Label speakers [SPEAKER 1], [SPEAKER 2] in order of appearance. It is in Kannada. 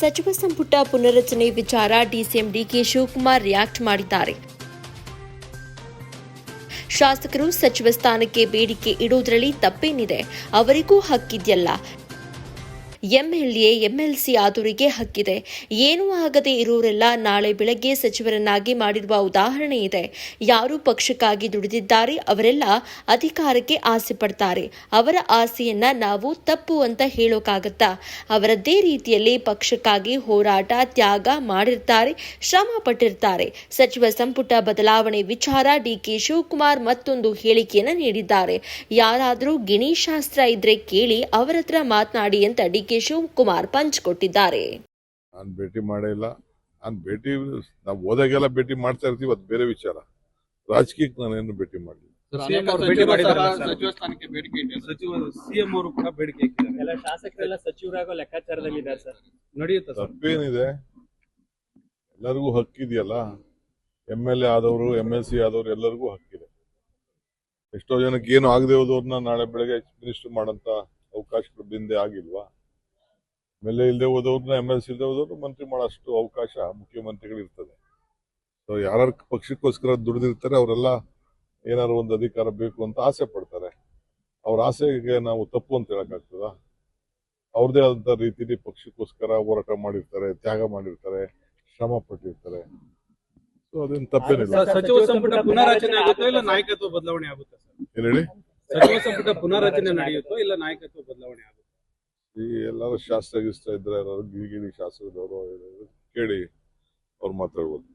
[SPEAKER 1] ಸಚಿವ ಸಂಪುಟ ಪುನರಚನೆ ವಿಚಾರ ಡಿಸಿಎಂ ಡಿಕೆ ಶಿವಕುಮಾರ್ ರಿಯಾಕ್ಟ್ ಮಾಡಿದ್ದಾರೆ. ಶಾಸಕರು ಸಚಿವ ಸ್ಥಾನಕ್ಕೆ ಬೇಡಿಕೆ ಇಡುವುದರಲ್ಲಿ ತಪ್ಪೇನಿದೆ. ಅವರಿಗೂ ಹಕ್ಕಿದೆಯಲ್ಲ. ಎಂಎಲ್ಎ, ಎಂಎಲ್ಸಿ ಆದವರಿಗೆ ಹಕ್ಕಿದೆ. ಏನೂ ಆಗದೆ ಇರುವರೆಲ್ಲ ನಾಳೆ ಬೆಳಗ್ಗೆ ಸಚಿವರನ್ನಾಗಿ ಮಾಡಿರುವ ಉದಾಹರಣೆ ಇದೆ. ಯಾರು ಪಕ್ಷಕ್ಕಾಗಿ ದುಡಿದಿದ್ದಾರೆ ಅವರೆಲ್ಲ ಅಧಿಕಾರಕ್ಕೆ ಆಸೆ ಪಡ್ತಾರೆ. ಅವರ ಆಸೆಯನ್ನ ನಾವು ತಪ್ಪು ಅಂತ ಹೇಳೋಕ್ಕಾಗತ್ತಾ ಅವರದ್ದೇ ರೀತಿಯಲ್ಲಿ ಪಕ್ಷಕ್ಕಾಗಿ ಹೋರಾಟ, ತ್ಯಾಗ ಮಾಡಿರ್ತಾರೆ, ಶ್ರಮ ಪಟ್ಟಿರ್ತಾರೆ. ಸಚಿವ ಸಂಪುಟ ಬದಲಾವಣೆ ವಿಚಾರ ಡಿಕೆ ಶಿವಕುಮಾರ್ ಮತ್ತೊಂದು ಹೇಳಿಕೆಯನ್ನು ನೀಡಿದ್ದಾರೆ. ಯಾರಾದರೂ ಗಿಣಿ ಶಾಸ್ತ್ರ ಇದ್ರೆ ಕೇಳಿ ಅವರತ್ರ ಮಾತನಾಡಿ ಅಂತ ಡಿಕೆ ಶಿವಕುಮಾರ್ ಪಂಚ್ ಕೊಟ್ಟಿದ್ದಾರೆ.
[SPEAKER 2] ನಾನು ಭೇಟಿ ಮಾಡಿಲ್ಲ ಇಲ್ಲ. ನಾನು ಭೇಟಿ ನಾವು ಹೋದಾಗೆಲ್ಲ ಭೇಟಿ ಮಾಡ್ತಾ ಇರ್ತೀವಿ ಅದು ಬೇರೆ ವಿಚಾರ. ರಾಜಕೀಯಕ್ಕೆ ನಾನೇನು ಭೇಟಿ ಮಾಡಿಲ್ಲ
[SPEAKER 3] ಸಿಎಂ ಅವರು ಭೇಟಿ ಮಾಡಿಲ್ಲ
[SPEAKER 4] ಸಚಿವ ಸ್ಥಾನಕ್ಕೆ ಬೇಡಿಕೆ ಇಟ್ಟಿದ್ದಾರೆ.
[SPEAKER 3] ಸಚಿವ ಸಿಎಂ ಅವರು ಕೂಡ ಬೇಡಿಕೆ ಇಟ್ಟಿದ್ದಾರೆ.
[SPEAKER 5] ಎಲ್ಲ ಶಾಸಕರೆಲ್ಲ ಸಚಿವರಾಗೋ ಲೆಕ್ಕಾಚಾರದಲ್ಲಿದ್ದಾರೆ ಸರ್.
[SPEAKER 3] ನಡೆಯುತ್ತೆ ಸರ್?
[SPEAKER 2] ತಪ್ಪೇನಿದೆ. ಎಲ್ಲರಿಗೂ ಹಕ್ಕಿದೆಯಲ್ಲ ಎಂ ಎಲ್ ಎ ಆದವರು ಎಂ ಎಲ್ ಸಿ ಆದವರು ಎಲ್ಲರಿಗೂ ಹಕ್ಕಿದೆ ಎಷ್ಟೋ ಜನಕ್ಕೆ ಏನು ಆಗದೆ ಹೋದವ್ರನ್ನ ನಾಳೆ ಬೆಳಗ್ಗೆ ಮಿನಿಸ್ಟರ್ ಮಾಡಂತ ಅವಕಾಶಗಳು ಬಿಂದೆ ಆಗಿಲ್ವಾ? ಎಂ ಎಲ್ ಎ ಇಲ್ಲದೆ ಹೋದವ್ರನ್ನ ಎಂ ಎಲ್ ಸಿ ಇಲ್ಲದೆ ಹೋದವ್ರು ಮಂತ್ರಿ ಮಾಡೋಷ್ಟು ಅವಕಾಶ ಮುಖ್ಯಮಂತ್ರಿಗಳು ಇರ್ತದೆ ಸೊ ಯಾರು ಪಕ್ಷಕ್ಕೋಸ್ಕರ ದುಡಿದಿರ್ತಾರೆ ಅವರೆಲ್ಲ ಏನಾದ್ರು ಒಂದು ಅಧಿಕಾರ ಬೇಕು ಅಂತ ಆಸೆ ಪಡ್ತಾರೆ. ಅವ್ರ ಆಸೆಗೆ ನಾವು ತಪ್ಪು ಅಂತ ಹೇಳಕ್ಕಾಗ್ತದ? ಅವ್ರದೇ ಆದಂತ ರೀತಿಲಿ ಪಕ್ಷಕ್ಕೋಸ್ಕರ ಹೋರಾಟ ಮಾಡಿರ್ತಾರೆ ತ್ಯಾಗ ಮಾಡಿರ್ತಾರೆ ಶ್ರಮ ಪಟ್ಟಿರ್ತಾರೆ. ಸೊ ಅದೇನು ತಪ್ಪೇನಿಲ್ಲ.
[SPEAKER 3] ಸಚಿವ ಸಂಪುಟ ಪುನರಚನೆ ಆಗುತ್ತೋ ಇಲ್ಲ ನಾಯಕತ್ವ ಬದಲಾವಣೆ ಆಗುತ್ತೆ
[SPEAKER 2] ಏನ್ ಹೇಳಿ?
[SPEAKER 3] ಸಚಿವ ಸಂಪುಟ ಪುನರಚನೆ ನಡೆಯುತ್ತೋ ಇಲ್ಲ ನಾಯಕತ್ವ ಬದಲಾವಣೆ ಆಗುತ್ತೆ?
[SPEAKER 2] ಈ ಎಲ್ಲಾರು ಶಾಸ್ತ್ರ ಗಿಸ್ತ್ರ ಇದ್ರೆ ಯಾರು ಗಿಣಿ ಶಾಸ್ತ್ರದವರು ಕೇಳಿ ಅವ್ರು ಮಾತಾಡ್ಬೋದು.